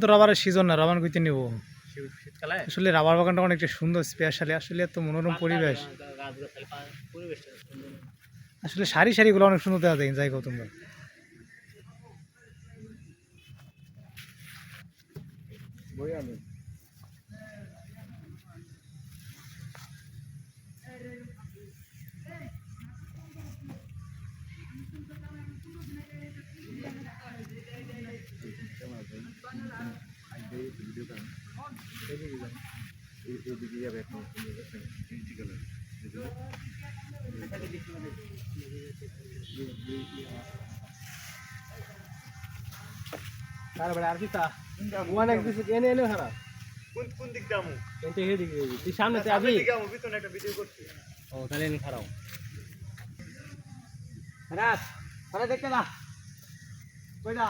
তো রাবারের সিজন না রাবার কইতে নেব। আসলে রাবার বাগানটা অনেকটা সুন্দর স্পেশালি আসলে এত মনোরম পরিবেশ। আসলে সারি সারিগুলো অনেক সুন্দর দেখা যায় যাই গৌতম ভাই তা হারা কোন কোন দিক কিন্তু এদিকে তুই সামনে সামনের আবি দিকে একটা ভিডিও করছি ও তাহলে এনে খারাও রাত দেখতে না কই না